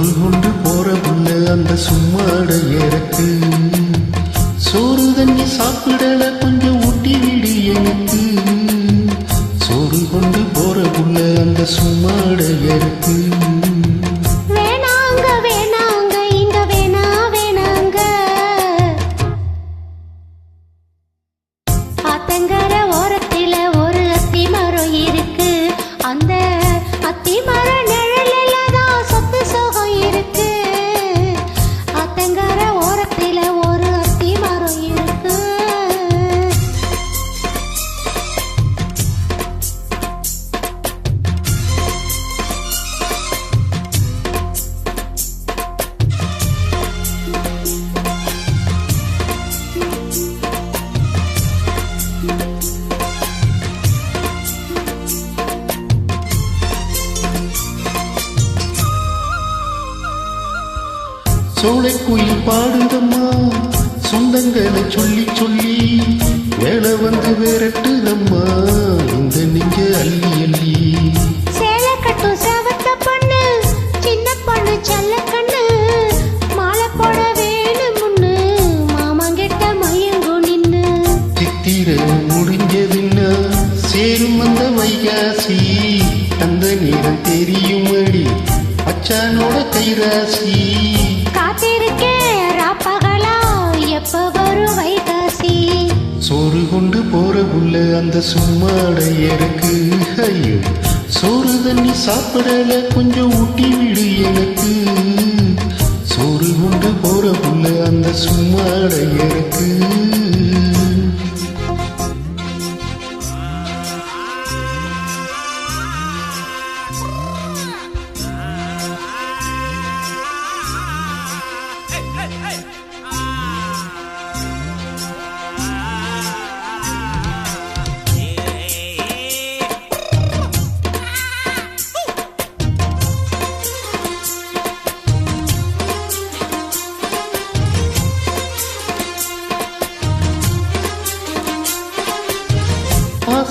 சோறு கொண்டு போற புண்ணு அந்த சும்மாட எனக்கு. சோறு தண்ணி சாப்பிடல கொஞ்சம் ஊட்டி விடு எனக்கு. சோறு கொண்டு போற புண்ணு அந்த சும்மாட எனக்கு. சோலை குயில் பாடுதம்மா. சொந்தங்களை சொல்லி சொல்லி வேலை வந்து விரட்டுதம்மா. இந்த நெஞ்ச அள்ளி அள்ளி. சேலை கட்டும் செவத்த பொண்ணு சின்ன பொண்ணு செல்ல கண்ணு. மாலை போட வேணும்னு மாமங்கிட்ட மயங்கு நின்னு. சித்திர முடிஞ்சதுன்னா சேரும் அந்த வைகாசி. அந்த நேரம் தெரியுமடி அச்சானோட கைராசி. கொண்டு போற உள்ள அந்த சும்மாட இறக்கு ஐயோ சோறு தண்ணி சாப்பிடல கொஞ்சம் ஊட்டி விடு எனக்கு.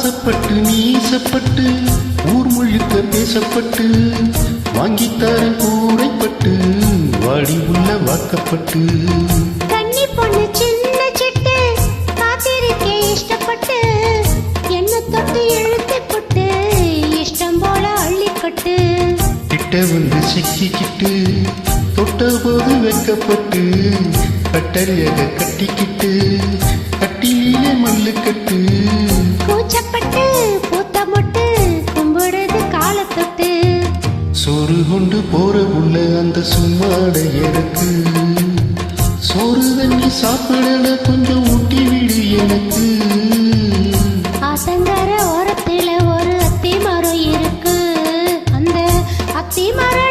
ஆசைப்பட்டு நீசப்பட்டு ஊர் முழுக்க பேசப்பட்டு வாங்கித்தார கூரைப்பட்டு வாடி உள்ள வாக்கப்பட்டு. கன்னி பொண்ணு சின்ன சிட்டு காத்திருக்கேன் இஷ்டப்பட்டு என்ன தொட்டு இழுத்து போட்டு இஷ்டம் போல அள்ளிக்கட்டு. கிட்ட வந்து சிக்கிக்கிட்டு தொட்ட போது வெக்கப்பட்டு கட்டளையக கட்டிக்கிட்டு சோறு கொண்டு போற உள்ள அந்த சும்மாடை எனக்கு சோறு வந்து சாப்பிட கொஞ்சம் ஊட்டி விடு எனக்கு. ஆசங்கர ஓரத்துல ஒரு அத்தி மரம் இருக்கு. அந்த அத்தி மரம்